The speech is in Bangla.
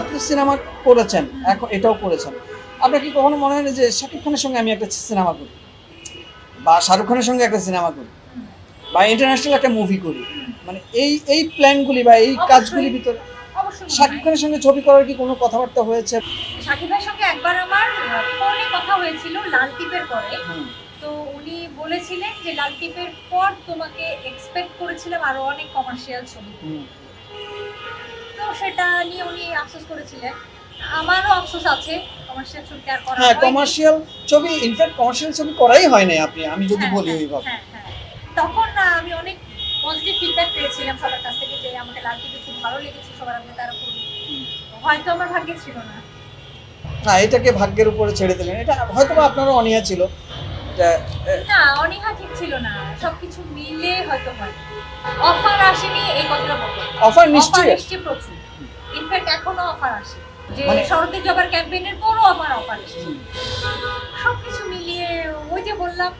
আপনি সিনেমা করেছেন এখন এটাও করেছেন। আপনার কি কখনো মনে হয় যে শাকিব খানের সঙ্গে আমি একটা সিনেমা করি? বা শাহরুখ খানের সঙ্গে একটা সিনেমা করি? বা ইন্টারন্যাশনাল একটা মুভি করি? মানে এই এই প্ল্যানগুলি বা এই। কাজগুলির ভিতরে শাকিব খানের সঙ্গে ছবি করার কি কোনো কথাবার্তা হয়েছে? শাকিবের সঙ্গে একবার আমার ফোনে কথা হয়েছিল লাল টিপের পরে তো উনি বলেছিলেন যে লাল টিপের পর তোমাকে এক্সপেক্ট করেছিলাম আরও অনেক কমার্শিয়াল ছবি। সেটা নিয়ে উনি আফসোস করেছিলেন। আমারও আফসোস আছে কমার্শিয়াল ছবি আর করা হ্যাঁ কমার্শিয়াল ছবি ইনফ্যাক্ট কমার্শিয়াল ছবি করাই হয় নাই আপনি আমি যদি হ্যাঁ, বলি হ্যাঁ, ওইভাবে। হ্যাঁ। তখন আমি অনেক পজিটিভ ফিডব্যাক পেয়েছিলাম সবার কাছ থেকে যে আমাকে লাল টিপে খুব ভালো লেগেছে সবার আমি তারা হুম। হয়তো আমার ভাগ্যে ছিল না। না এটাকে ভাগ্যের উপরে ছেড়ে দিলেন। এটা হয়তো আপনারও অনিয়া ছিল না অনীহা ঠিক ছিল না সবকিছু মিলে হয়তো হয়। অফার আসেনি এই কথাটা বলব। অফার অফার নিশ্চয়ই প্রচুর। অফার আসে। যে শরতের জবার ক্যাম্পেইনের পরও আমার অফার এসছে। সবকিছু মিলিয়ে ওই যে বললাম।